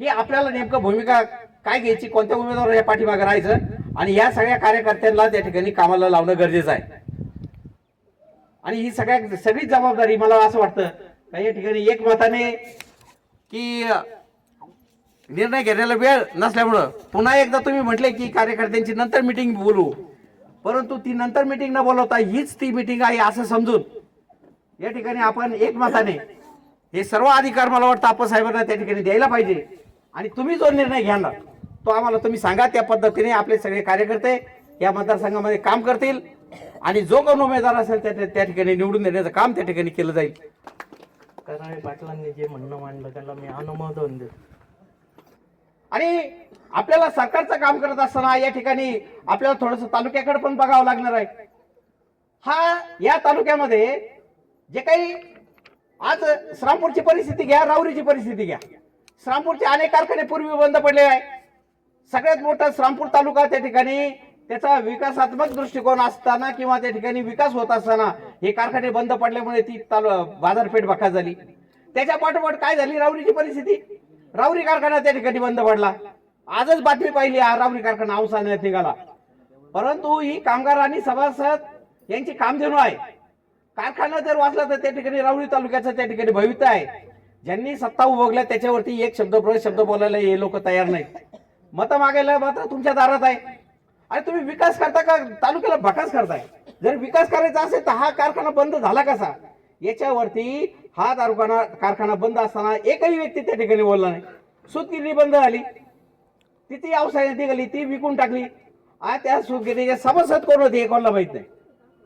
की आपल्याला नेमकं भूमिका काय घ्यायची कोणत्या उमेदवाराच्या पाठीमागे राहायचं? आणि या सगळ्या कार्यकर्त्यांना त्या ठिकाणी कामाला लावणं गरजेचं आहे. आणि ही सगळ्या सगळी जबाबदारी मला असं वाटतं का या ठिकाणी एक मताने की निर्णय घेण्याला वेळ नसल्यामुळं पुन्हा एकदा तुम्ही म्हटले की कार्यकर्त्यांची नंतर मिटिंग बोलू. परंतु ती नंतर मिटिंग न बोलवता हीच ती मिटिंग आहे असं समजून या ठिकाणी आपण एकमताने हे सर्व अधिकार मला वाटतं आपण साहेबांना त्या ठिकाणी द्यायला पाहिजे. आणि तुम्ही जो निर्णय घ्याल तो आम्हाला तुम्ही सांगा. त्या पद्धतीने आपले सगळे कार्यकर्ते या मतदारसंघामध्ये काम करतील. आणि जो कोण उमेदवार असेल त्या त्या ठिकाणी निवडून देण्याचं काम त्या ठिकाणी केलं जाईल. कराळे पाटलांनी जे म्हणणं मांडलं त्याला मी अनुमोदन देतो. आणि आपल्याला सरकारचं काम करत असताना या ठिकाणी आपल्याला थोडस तालुक्याकडे पण बघावं लागणार आहे. हा या तालुक्यामध्ये जे काही आज श्रामपूरची परिस्थिती घ्या राऊरीची परिस्थिती घ्या. श्रामपूरचे अनेक कारखाने पूर्वी बंद पडले आहे सगळ्यात मोठा श्रामपूर तालुका त्या ठिकाणी त्याचा विकासात्मक दृष्टिकोन असताना किंवा त्या ठिकाणी विकास होत असताना हे कारखाने बंद पडल्यामुळे ती तालु बाजारपेठ बखा झाली. त्याच्या पाठोपाठ काय झाली? राऊरीची परिस्थिती. राऊरी कारखाना त्या ठिकाणी बंद पडला. आजच बातमी पाहिली हा राऊरी कारखाना अवसानात निघाला. परंतु ही कामगार आणि सभासद यांची कामधेनू आहे. कारखाना जर वाचला तर त्या ठिकाणी राऊरी तालुक्याचं त्या ठिकाणी भवित आहे. ज्यांनी सत्ता उभगल्या त्याच्यावरती एक शब्द ब्र शब्द बोलायला हे लोक तयार नाहीत. मतं मागायला मात्र तुमच्या दारात आहे. आणि तुम्ही विकास करता का? तालुक्याला भकास करताय. जर विकास करायचा असेल तर हा कारखाना बंद झाला कसा? याच्यावरती हा तालुकाना कारखाना बंद असताना एकही व्यक्ती त्या ठिकाणी बोलला नाही. सुतगिरणी बंद झाली. ती ती गेली निघाली ती विकून टाकली. आणि त्या सुतगिरणीचे सभासद कोण होते हे कोणाला माहीत नाही.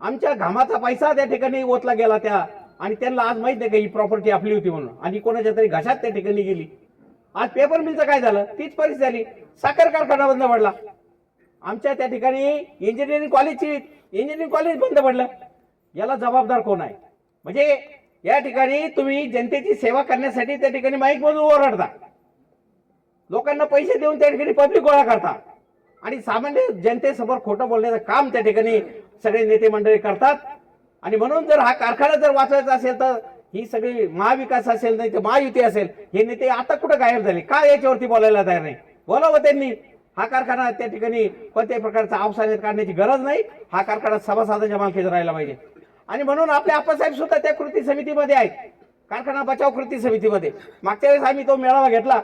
आमच्या घामाचा पैसा त्या ठिकाणी ओतला गेला त्या आणि त्यांना आज माहीत नाही का ही प्रॉपर्टी आपली होती म्हणून. आणि कोणाच्या तरी घशात त्या ठिकाणी गेली. आज पेपर मिलचं काय झालं? तीच परिस्थिती झाली. साखर कारखाना बंद पडला. आमच्या त्या ठिकाणी इंजिनिअरिंग कॉलेजची इंजिनिअरिंग कॉलेज बंद पडलं. याला जबाबदार कोण आहे? म्हणजे या ठिकाणी तुम्ही जनतेची सेवा करण्यासाठी त्या ठिकाणी माईक मधून ओरडता लोकांना पैसे देऊन त्या ठिकाणी पब्लिक गोळा करता. आणि सामान्य जनतेसमोर खोटं बोलण्याचं काम त्या ठिकाणी सगळे नेते मंडळी करतात. आणि म्हणून जर हा कारखाना जर वाचवायचा असेल तर ही सगळी महाविकास असेल नाही तर महायुती असेल हे नेते आता कुठं गायब झाले? का याच्यावरती बोलायला तयार नाही? बोलावं त्यांनी. हा कारखाना त्या ठिकाणी कोणत्याही प्रकारचा अवसायात काढण्याची गरज नाही. हा कारखाना सभासदाच्या मालकीत राहायला पाहिजे. आणि म्हणून आपले आप्पासाहेब सुद्धा त्या कृती समितीमध्ये आहेत. कारखाना बचाव कृती समितीमध्ये. मागच्या वेळेस आम्ही तो मेळावा घेतला.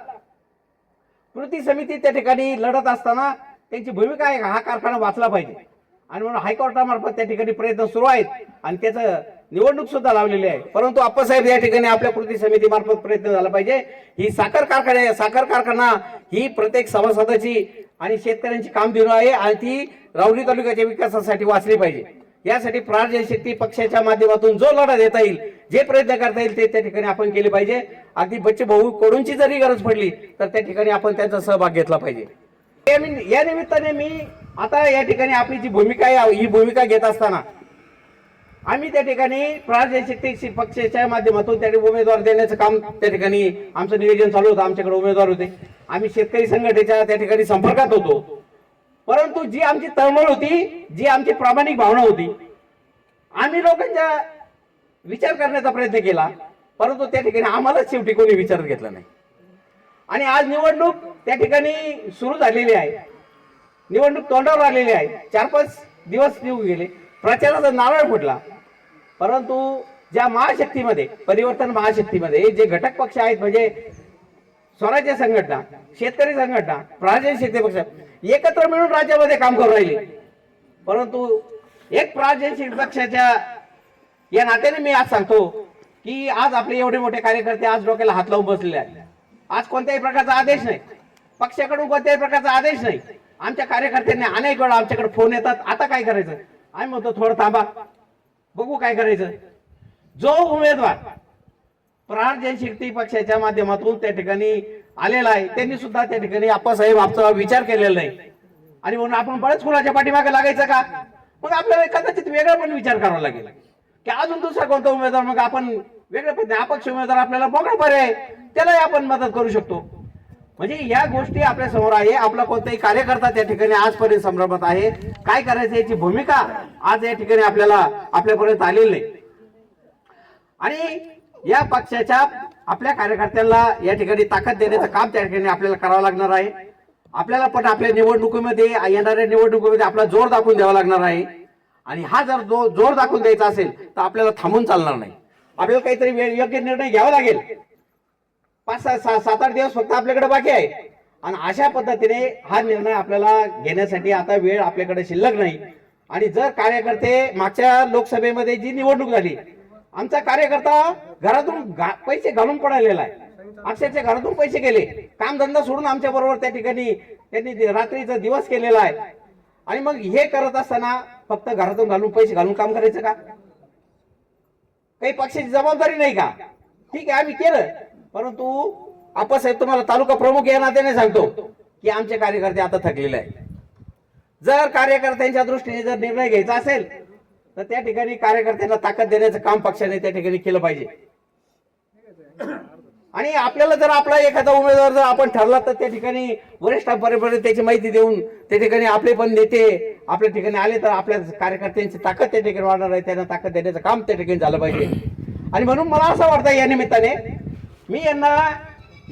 कृती समिती त्या ठिकाणी लढत असताना त्यांची भूमिका आहे का? हा कारखाना वाचला पाहिजे. आणि म्हणून हायकोर्टामार्फत त्या ठिकाणी प्रयत्न सुरू आहेत. आणि त्याचं निवडणूक सुद्धा लावलेली आहे. परंतु आप्पासाहेब या ठिकाणी आपल्या कृती समितीमार्फत प्रयत्न झाला पाहिजे. ही साखर कारखाना साखर कारखाना ही प्रत्येक सभासदाची आणि शेतकऱ्यांची कामधेनू आहे आणि ती रावली तालुक्याच्या विकासासाठी वाचली पाहिजे. यासाठी प्राण शेती पक्षाच्या माध्यमातून जो लढा देता येईल जे प्रयत्न करता येईल ते त्या ठिकाणी आपण केले पाहिजे. अगदी बच्चे भाऊ कडूंची जरी गरज पडली तर त्या ठिकाणी आपण त्यांचा सहभाग घेतला पाहिजे. या निमित्ताने मी आता या ठिकाणी आपली जी भूमिका आहे ही भूमिका घेत असताना आम्ही त्या ठिकाणी प्रादेशिक पक्षाच्या माध्यमातून त्या ठिकाणी उमेदवार देण्याचं काम त्या ठिकाणी आमचं नियोजन चालू होतं आमच्याकडे उमेदवार होते. आम्ही शेतकरी संघटनेच्या त्या ठिकाणी संपर्कात होतो. परंतु जी आमची तळमळ होती जी आमची प्रामाणिक भावना होती आम्ही लोकांच्या विचार करण्याचा प्रयत्न केला परंतु त्या ठिकाणी आम्हालाच शेवटी कोणी विचार घेतला नाही. आणि आज निवडणूक त्या ठिकाणी सुरू झालेली आहे. निवडणूक तोंडावर आलेली आहे. चार पाच दिवस निघून गेले. प्रचाराचा नारळ फुटला. परंतु ज्या महाशक्तीमध्ये परिवर्तन महाशक्तीमध्ये जे घटक पक्ष आहेत म्हणजे स्वराज्य संघटना शेतकरी संघटना प्राजन शेतकरी पक्ष एकत्र मिळून राज्यामध्ये काम करू राहिले. परंतु एक प्राजन शेतकरी पक्षाच्या या नात्याने मी आज सांगतो की आज आपले एवढे मोठे कार्यकर्ते आज डोक्याला हात लावून बसलेले आहेत. आज कोणत्याही प्रकारचा आदेश नाही. पक्षाकडून कोणत्याही प्रकारचा आदेश नाही. आमच्या कार्यकर्त्यांनी अनेक वेळा आमच्याकडे फोन येतात. आता काय करायचं? आम्ही म्हणतो थोडं थांबा. बघू काय करायचं. जो उमेदवार प्राण जनशक्ती पक्षाच्या माध्यमातून त्या ठिकाणी आलेला आहे त्यांनी सुद्धा त्या ठिकाणी आप्पासाहेब आमचा विचार केलेला नाही. आणि म्हणून आपण बळच कुणाच्या पाठीमागे लागायचं का? मग आपल्याला कदाचित वेगळा पण विचार करावा लागेल. की अजून दुसरा कोणता उमेदवार? मग आपण वेगळ्या पद्धतीने अपक्ष उमेदवार आपल्याला मोकळा पर्याय त्यालाही आपण मदत करू शकतो. म्हणजे या गोष्टी आपल्यासमोर आहे. आपला कोणताही कार्यकर्ता त्या ठिकाणी आजपर्यंत संभ्रमात आहे. काय करायचं याची भूमिका आज या ठिकाणी आपल्याला आपल्यापर्यंत आलेली नाही. आणि या पक्षाच्या आपल्या कार्यकर्त्यांना या ठिकाणी ताकद देण्याचं काम त्या ठिकाणी आपल्याला करावं लागणार आहे. आपल्याला पण आपल्या निवडणुकीमध्ये येणाऱ्या निवडणुकीमध्ये आपला जोर दाखवून द्यावा लागणार आहे. आणि हा जर जो जोर दाखवून द्यायचा असेल तर आपल्याला थांबून चालणार नाही. आपल्याला काहीतरी योग्य निर्णय घ्यावा लागेल. पाच सहा सहा- सात आठ दिवस फक्त आपल्याकडे बाकी आहे. आणि अशा पद्धतीने हा निर्णय आपल्याला घेण्यासाठी आता वेळ आपल्याकडे शिल्लक नाही. आणि जर कार्यकर्ते मागच्या लोकसभेमध्ये जी निवडणूक झाली आमचा कार्यकर्ता घरातून पैसे घालून पडालेला आहे. अक्षरशः घरातून पैसे गेले. कामधंदा सोडून आमच्या बरोबर त्या ठिकाणी त्यांनी रात्रीचा दिवस केलेला आहे. आणि मग हे करत असताना फक्त घरातून घालून पैसे घालून काम करायचं का? काही पक्षाची जबाबदारी नाही का? ठीक आहे आम्ही केलं. परंतु आप्पासाहेब तुम्हाला तालुका प्रमुख या नात्याने सांगतो की आमचे कार्यकर्ते आता थकलेले आहे जर कार्यकर्त्यांच्या दृष्टीने जर निर्णय घ्यायचा असेल तर त्या ठिकाणी कार्यकर्त्यांना ताकद देण्याचं काम पक्षाने त्या ठिकाणी केलं पाहिजे. आणि आपल्याला जर आपला एखादा उमेदवार जर आपण ठरला तर त्या ठिकाणी वरिष्ठांपर्यंत त्याची माहिती देऊन त्या ठिकाणी आपले पण नेते आपल्या ठिकाणी आले तर आपल्या कार्यकर्त्यांची ताकद त्या ठिकाणी वाढणार आहे त्यांना ताकद देण्याचं काम त्या ठिकाणी झालं पाहिजे. आणि म्हणून मला असं वाटतं या निमित्ताने मी यांना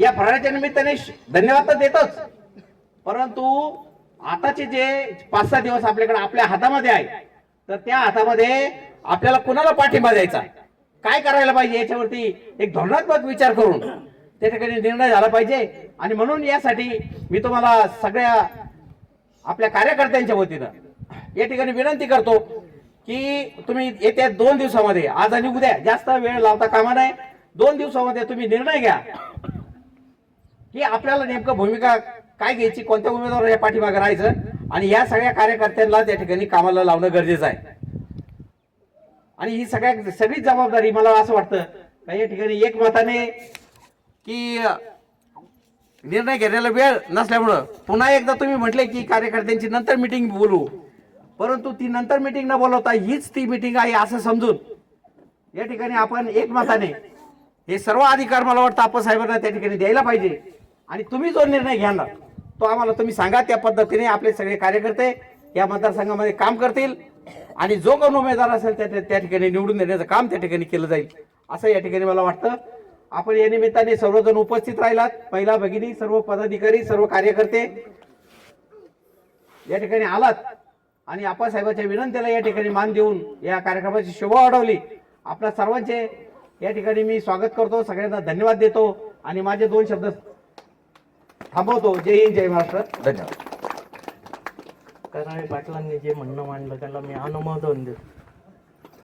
या फराळाच्या निमित्ताने श- धन्यवाद तर देतोच. परंतु आताचे जे पाच सहा दिवस आपल्याकडे आपल्या हातामध्ये आहे तर त्या हातामध्ये आपल्याला कुणाला पाठिंबा द्यायचा? काय करायला पाहिजे याच्यावरती एक धोरणात्मक विचार करून त्या ठिकाणी निर्णय झाला पाहिजे. आणि म्हणून यासाठी मी तुम्हाला सगळ्या आपल्या कार्यकर्त्यांच्या वतीनं या ठिकाणी विनंती करतो की तुम्ही येत्या दोन दिवसामध्ये आज आणि उद्या जास्त वेळ लावता कामा नये. दोन दिवसामध्ये तुम्ही निर्णय घ्या. की आपल्याला नेमकं भूमिका काय घ्यायची कोणत्या उमेदवाराच्या पाठीमागे राहायचं आणि या सगळ्या कार्यकर्त्यांना त्या ठिकाणी कामाला लावणं गरजेचं आहे. आणि ही सगळ्या सगळी जबाबदारी मला असं वाटतं का या ठिकाणी एकमताने की निर्णय घेण्याला वेळ नसल्यामुळं पुन्हा एकदा तुम्ही म्हटले की कार्यकर्त्यांची नंतर मिटिंग बोलू. परंतु ती नंतर मिटिंग न बोलवता हीच ती मिटिंग आहे असं समजून या ठिकाणी आपण एकमताने हे सर्व अधिकार मला वाटतं आपण साहेबांना त्या ठिकाणी द्यायला पाहिजे. आणि तुम्ही जो निर्णय घेणार तो आम्हाला तुम्ही सांगा त्या पद्धतीने आपले सगळे कार्यकर्ते या मतदारसंघामध्ये काम करतील. आणि जो कोण उमेदवार असेल त्या त्या ठिकाणी निवडून देण्याचं काम त्या ठिकाणी केलं जाईल. असं या ठिकाणी मला वाटतं. आपण या निमित्ताने सर्वजण उपस्थित राहिलात. महिला भगिनी सर्व पदाधिकारी सर्व कार्यकर्ते या ठिकाणी आलात. आणि आपासाहेबाच्या विनंतीला या ठिकाणी मान देऊन या कार्यक्रमाची शोभा वाढवली. आपल्या सर्वांचे या ठिकाणी मी स्वागत करतो. सगळ्यांना धन्यवाद देतो आणि माझे दोन शब्द थांबवतो. जय हिंद जय महाराष्ट्र. धन्यवाद. कराळे पाटलांनी जे म्हणणं मांडलं त्याला मी अनुमोदन देतो.